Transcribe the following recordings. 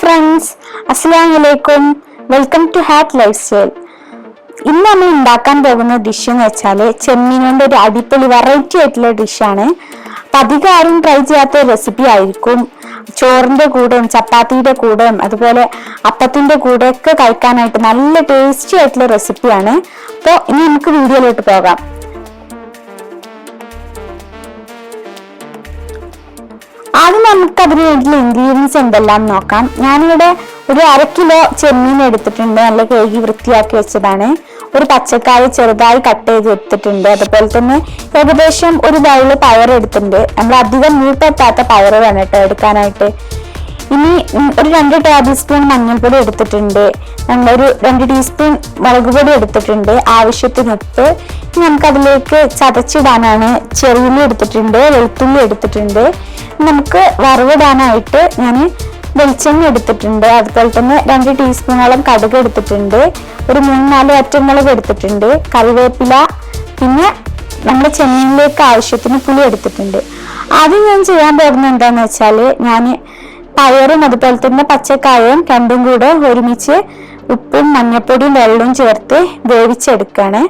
Friends അസ്സാം വലൈക്കും welcome to hat lifestyle ഇന്ന് നമ്മൾ ഉണ്ടാക്കാൻ പോകുന്ന ഡിഷ് എന്ന് വെച്ചാൽ കൊണ്ട് ഒരു അടിപൊളി വെറൈറ്റി ആയിട്ടുള്ള ഡിഷാണ് അപ്പം അധികം ആരും ട്രൈ ചെയ്യാത്ത റെസിപ്പി ആയിരിക്കും. ചോറിന്റെ കൂടെയും ചപ്പാത്തിയുടെ കൂടെയും അതുപോലെ അപ്പത്തിന്റെ കൂടെയൊക്കെ കഴിക്കാനായിട്ട് നല്ല ടേസ്റ്റി ആയിട്ടുള്ള റെസിപ്പിയാണ് അപ്പോൾ ഇനി നമുക്ക് വീഡിയോയിലോട്ട് പോകാം. ആദ്യം നമുക്ക് അതിന് വേണ്ടിയുള്ള ഇൻഗ്രീഡിയൻസ് എന്തെല്ലാം നോക്കാം. ഞാനിവിടെ ഒരു അര കിലോ ചെമ്മീൻ എടുത്തിട്ടുണ്ട്. നല്ല കഴുകി വൃത്തിയാക്കി വെച്ചതാണ്. ഒരു പച്ചക്കായ ചെറുതായി കട്ട് ചെയ്ത് എടുത്തിട്ടുണ്ട്. അതുപോലെ തന്നെ ഏകദേശം ഒരു ബൗൾ പയർ എടുത്തിട്ടുണ്ട്. നമ്മൾ അധികം നീട്ടെത്താത്ത പയർ വേണം കേട്ടോ എടുക്കാനായിട്ട്. ഇനി ഒരു രണ്ട് ടേബിൾ സ്പൂൺ മഞ്ഞൾപ്പൊടി എടുത്തിട്ടുണ്ട്. നമ്മളൊരു രണ്ട് ടീസ്പൂൺ മുളക് പൊടി എടുത്തിട്ടുണ്ട്. ആവശ്യത്തിന് ഉപ്പ് ഇനി നമുക്കതിലേക്ക് ചതച്ചിടാനാണ്. ചെറിയുള്ളി എടുത്തിട്ടുണ്ട് വെളുത്തുള്ളി എടുത്തിട്ടുണ്ട്. നമുക്ക് വറവിടാനായിട്ട് ഞാൻ വെളിച്ചെണ്ണ എടുത്തിട്ടുണ്ട്. അതുപോലെ തന്നെ രണ്ട് ടീസ്പൂണോളം കടുക് എടുത്തിട്ടുണ്ട്. ഒരു മൂന്ന് നാല് ഒറ്റമുളക് എടുത്തിട്ടുണ്ട്. കറിവേപ്പില പിന്നെ നമ്മുടെ ചെമ്മീനിലേക്ക് ആവശ്യത്തിന് പുളി എടുത്തിട്ടുണ്ട്. ആദ്യം ഞാൻ ചെയ്യാൻ പോകുന്നത് എന്താന്ന് വെച്ചാൽ ഞാൻ പയറും അതുപോലെ തന്നെ പച്ചക്കായയും രണ്ടും കൂടെ ഒരുമിച്ച് ഉപ്പും മഞ്ഞപ്പൊടിയും വെള്ളവും ചേർത്ത് വേവിച്ചെടുക്കുകയാണ്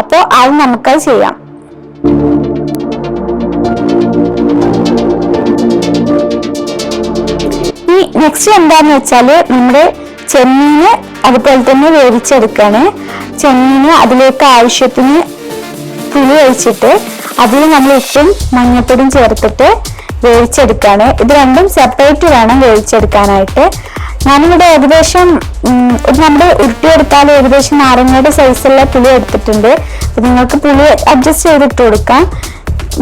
അപ്പോൾ അത് നമുക്കത് ചെയ്യാം. നെക്സ്റ്റ് എന്താന്ന് വെച്ചാൽ നമ്മുടെ ചെമ്മീന് അതുപോലെ തന്നെ വേവിച്ചെടുക്കാണ്. ചെമ്മീന് അതിലേക്ക് ആവശ്യത്തിന് പുളി ഒഴിച്ചിട്ട് അതിൽ നമ്മൾ ഉപ്പും മഞ്ഞപ്പൊടിയും ചേർത്തിട്ട് വേവിച്ചെടുക്കാണ്. ഇത് രണ്ടും സെപ്പറേറ്റ് വേണം വേവിച്ചെടുക്കാനായിട്ട്. ഞാനിവിടെ ഏകദേശം നമ്മുടെ ഉരുട്ടിയെടുത്താൽ ഏകദേശം നാരങ്ങയുടെ സൈസുള്ള പുളി എടുത്തിട്ടുണ്ട്. നിങ്ങൾക്ക് പുളി അഡ്ജസ്റ്റ് ചെയ്തിട്ട് കൊടുക്കാം.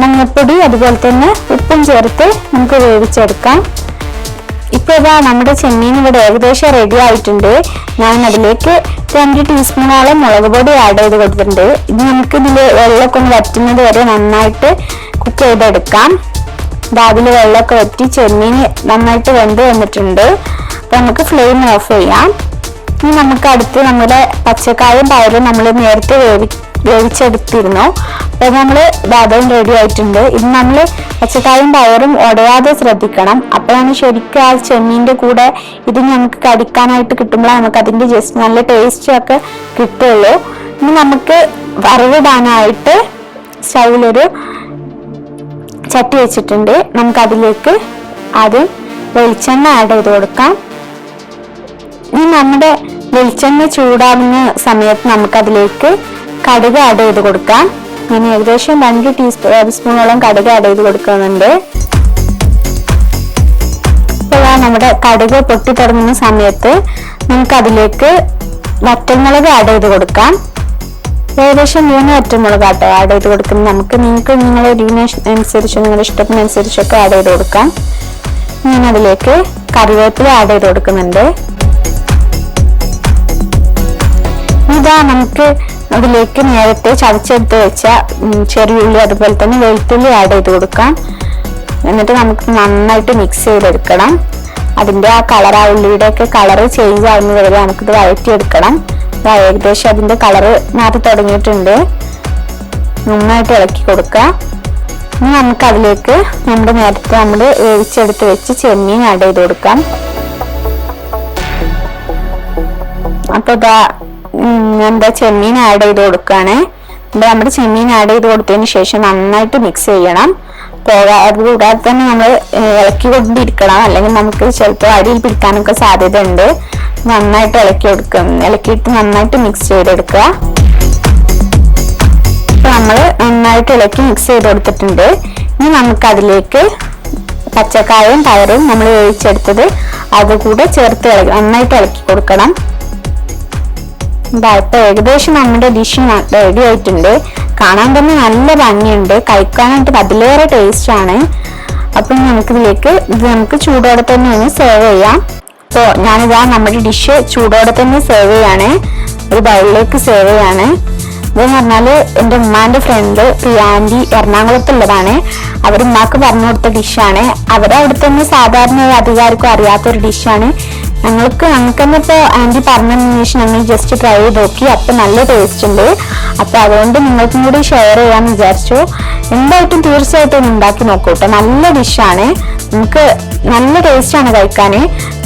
മഞ്ഞപ്പൊടി അതുപോലെ തന്നെ ഉപ്പും ചേർത്ത് നമുക്ക് വേവിച്ചെടുക്കാം. ഇപ്പൊ ഇതാ നമ്മുടെ ചെമ്മീൻ ഇവിടെ ഏകദേശം റെഡി ആയിട്ടുണ്ട്. ഞാൻ അതിലേക്ക് രണ്ട് ടീസ്പൂണോളം മുളക് പൊടി ആഡ് ചെയ്ത് കൊടുത്തിട്ടുണ്ട്. ഇത് നമുക്ക് ഇതിൽ വെള്ളമൊക്കെ ഒന്ന് വറ്റുന്നത് വരെ നന്നായിട്ട് കുക്ക് ചെയ്തെടുക്കാം. ഇതാ അതിൽ വെള്ളമൊക്കെ വറ്റി ചെമ്മീൻ നന്നായിട്ട് വെന്ത് വന്നിട്ടുണ്ട്. അപ്പോൾ നമുക്ക് ഫ്ലെയിം ഓഫ് ചെയ്യാം. ഇനി നമുക്ക് അടുത്ത് നമ്മുടെ പച്ചക്കായും പയറും നമ്മൾ നേരത്തെ വേവി വേവിച്ചെടുത്തിരുന്നു. അപ്പൊ നമ്മൾ അതും റെഡി ആയിട്ടുണ്ട്. ഇത് നമ്മൾ പച്ചക്കായും പയറും ഉടയാതെ ശ്രദ്ധിക്കണം. അപ്പോഴാണ് ശരിക്കും ആ ചെമ്മീന്റെ കൂടെ ഇത് നമുക്ക് കടിക്കാനായിട്ട് കിട്ടുമ്പോഴാണ് നമുക്ക് അതിന്റെ ജസ്റ്റ് നല്ല ടേസ്റ്റ് ഒക്കെ കിട്ടുള്ളൂ. ഇനി നമുക്ക് വറവിടാനായിട്ട് സ്റ്റൗവിലൊരു ചട്ടി വെച്ചിട്ടുണ്ട്. നമുക്ക് അതിലേക്ക് ആദ്യം വെളിച്ചെണ്ണ ആഡ് ചെയ്ത് കൊടുക്കാം. ഇനി നമ്മുടെ വെളിച്ചെണ്ണ ചൂടാകുന്ന സമയത്ത് നമുക്കതിലേക്ക് കടുക് ആഡ് ചെയ്ത് കൊടുക്കാം. ഞാൻ ഏകദേശം രണ്ട് ടീസ്പൂൺ സ്പൂണോളം കടുക് ആഡ് ചെയ്ത് കൊടുക്കുന്നുണ്ട്. ഇപ്പോൾ നമ്മുടെ കടുക് പൊട്ടി തുടങ്ങുന്ന സമയത്ത് നമുക്ക് അതിലേക്ക് വറ്റൽമുളക് ആഡ് ചെയ്ത് കൊടുക്കാം. ഏകദേശം മൂന്ന് വറ്റൽമുളക് ആട്ടോ ആഡ് ചെയ്ത് കൊടുക്കുന്നത്. നമുക്ക് നിങ്ങൾക്ക് നിങ്ങളുടെ എരിവിന് അനുസരിച്ച് നിങ്ങളുടെ ഇഷ്ടത്തിനനുസരിച്ചൊക്കെ ആഡ് ചെയ്ത് കൊടുക്കാം. ഞാൻ അതിലേക്ക് കറിവേപ്പില ആഡ് ചെയ്ത് കൊടുക്കുന്നുണ്ട്. ഇതാ നമുക്ക് അതിലേക്ക് നേരത്തെ ചതച്ചെടുത്ത് വെച്ച ചെറിയ ചെറിയുള്ളി അതുപോലെ തന്നെ വെളുത്തുള്ളി ആഡ് ചെയ്ത് കൊടുക്കാം. എന്നിട്ട് നമുക്ക് നന്നായിട്ട് മിക്സ് ചെയ്തെടുക്കണം. അതിന്റെ ആ കളർ ആ ഉള്ളിയുടെ ഒക്കെ കളറ് ചേഞ്ച് ആവുന്നത് വരെ നമുക്കിത് വഴറ്റിയെടുക്കണം. ഏകദേശം അതിന്റെ കളറ് മാറി തുടങ്ങിയിട്ടുണ്ട്. നന്നായിട്ട് ഇളക്കി കൊടുക്കുക. ഇനി നമുക്ക് അതിലേക്ക് നമ്മുടെ നേരത്തെ നമ്മൾ വേവിച്ചെടുത്ത് വെച്ച് ചെമ്മീൻ ആഡ് ചെയ്ത് കൊടുക്കാം. അപ്പോൾ ഇതാ ഉം, എന്താ ചെമ്മീൻ ആഡ് ചെയ്ത് കൊടുക്കുകയാണ് ഇവിടെ നമ്മുടെ ചെമ്മീൻ ആഡ് ചെയ്ത് കൊടുത്തതിന് ശേഷം നന്നായിട്ട് മിക്സ് ചെയ്യണം. പോകാ അത് കൂടാതെ തന്നെ നമ്മൾ ഇളക്കി കൊണ്ടിരിക്കണം അല്ലെങ്കിൽ നമുക്ക് ചിലപ്പോൾ അരിയിൽ പിടിക്കാനൊക്കെ സാധ്യത ഉണ്ട് നന്നായിട്ട് ഇളക്കി കൊടുക്കും. ഇളക്കിയിട്ട് നന്നായിട്ട് മിക്സ് ചെയ്തെടുക്കുക. നമ്മൾ നന്നായിട്ട് ഇളക്കി മിക്സ് ചെയ്ത് കൊടുത്തിട്ടുണ്ട്. ഇനി നമുക്ക് അതിലേക്ക് പച്ചക്കായും പയറും നമ്മൾ വേവിച്ചെടുത്തത് അതുകൂടെ ചേർത്ത് നന്നായിട്ട് ഇളക്കി കൊടുക്കണം. ഇതാ ഇപ്പൊ ഏകദേശം നമ്മുടെ ഡിഷ് റെഡി ആയിട്ടുണ്ട്. കാണാൻ തന്നെ നല്ല ഭംഗിയുണ്ട്. കഴിക്കാനായിട്ട് അതിലേറെ ടേസ്റ്റ് ആണ്. നമുക്ക് നമുക്കിതിലേക്ക് ഇത് നമുക്ക് ചൂടോടെ തന്നെ ഒന്ന് സെർവ് ചെയ്യാം. അപ്പോൾ ഞാനിതാ നമ്മുടെ ഡിഷ് ചൂടോടെ തന്നെ സെർവ് ചെയ്യാണ്. ഒരു ബൗളിലേക്ക് സെർവ് ചെയ്യാണ്. ഇതെന്ന് പറഞ്ഞാൽ എന്റെ ഉമ്മാന്റെ ഫ്രണ്ട് പ്രിയാന്റി എറണാകുളത്തുള്ളതാണ്. അവർ ഉമ്മാക്ക് പറഞ്ഞു കൊടുത്ത ഡിഷാണ് അവരെ അവിടെ തന്നെ സാധാരണ അധികാരിക്കും അറിയാത്തൊരു ഡിഷാണ് ഞങ്ങൾക്ക് ഞങ്ങൾക്ക് തന്നെ ഇപ്പോൾ ആന്റി പറഞ്ഞതിന് ശേഷം ഞങ്ങൾ ജസ്റ്റ് ട്രൈ ചെയ്ത് നോക്കി. അപ്പം നല്ല ടേസ്റ്റ് ഉണ്ട്. അപ്പം അതുകൊണ്ട് നിങ്ങൾക്കും കൂടി ഷെയർ ചെയ്യാമെന്ന് വിചാരിച്ചു. എന്തായിട്ടും തീർച്ചയായിട്ടും ഉണ്ടാക്കി നോക്കൂ കേട്ടോ നല്ല ഡിഷാണ് നമുക്ക് നല്ല ടേസ്റ്റാണ് കഴിക്കാൻ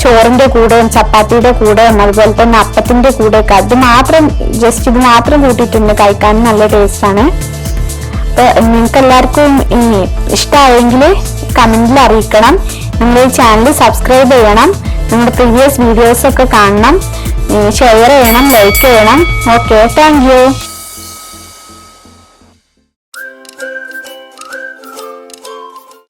ചോറിന്റെ കൂടെയും ചപ്പാത്തിയുടെ കൂടെയും അതുപോലെ തന്നെ അപ്പത്തിന്റെ കൂടെയൊക്കെ അത് മാത്രം ജസ്റ്റ് ഇത് മാത്രം കൂട്ടിയിട്ടുണ്ട് കഴിക്കാൻ നല്ല ടേസ്റ്റ് ആണ്. അപ്പൊ നിങ്ങൾക്ക് എല്ലാവർക്കും ഇഷ്ടമായെങ്കിൽ കമന്റിൽ അറിയിക്കണം. നിങ്ങൾ ഈ ചാനൽ സബ്സ്ക്രൈബ് ചെയ്യണം. നമ്മുടെ പ്രീവിയസ് വീഡിയോസ് ഒക്കെ കാണണം. ഷെയർ ചെയ്യണം ലൈക്ക് ചെയ്യണം. Okay thank